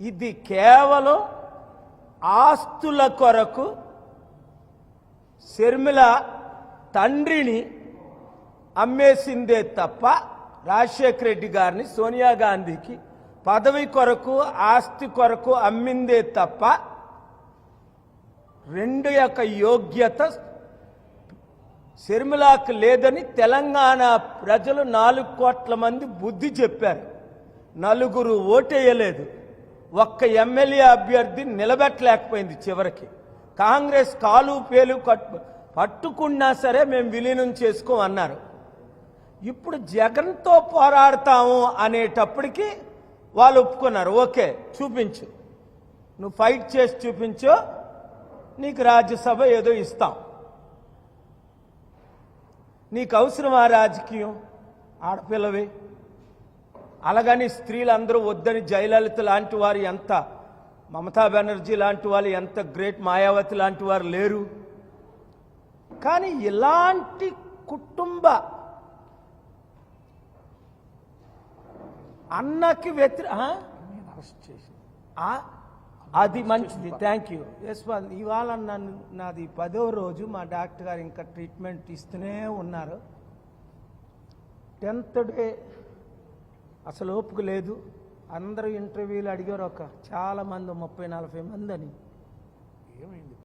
ఇది కేవలం ఆస్తుల కొరకు శర్మిల తండ్రిని అమ్మేసిందే తప్ప రాజశేఖర రెడ్డి గారిని సోనియా గాంధీకి పదవి కొరకు ఆస్తి కొరకు అమ్మిందే తప్ప రెండు యొక్క యోగ్యత షర్మిలాకు లేదని తెలంగాణ ప్రజలు నాలుగు కోట్ల మంది బుద్ధి చెప్పారు. నలుగురు ఓటేయలేదు. ఒక్క ఎమ్మెల్యే అభ్యర్థి నిలబెట్టలేకపోయింది చివరికి. కాంగ్రెస్ కాలు పేలు కట్టు పట్టుకున్నా సరే మేము విలీనం చేసుకోమన్నారు ఇప్పుడు జగన్తో పోరాడతాము అనేటప్పటికి వాళ్ళు ఒప్పుకున్నారు. ఓకే చూపించు. నువ్వు ఫైట్ చేసి చూపించు నీకు రాజ్యసభ ఏదో ఇస్తాం. నీకు అవసరమా రాజకీయం? ఆడపిల్లవి. అలాగని స్త్రీలందరూ వద్దని జయలలిత లాంటి వారు ఎంత? మమతా బెనర్జీ లాంటి వాళ్ళు ఎంత? గ్రేట్ మాయావతి లాంటి వారు లేరు. కానీ ఇలాంటి కుటుంబ అన్నకి వ్యతిరే? అది మంచిది. థ్యాంక్ యూ యశ్వంత్ ఇవాళ నన్ను నాది పదో రోజు మా డాక్టర్ గారు ఇంకా ట్రీట్మెంట్ ఇస్తూనే ఉన్నారు. టెన్త్ డే అసలు ఓపిక లేదు. అందరూ ఇంటర్వ్యూలు అడిగారు ఒక చాలా మంది ముప్పై నలభై మంది అని. ఏమైంది?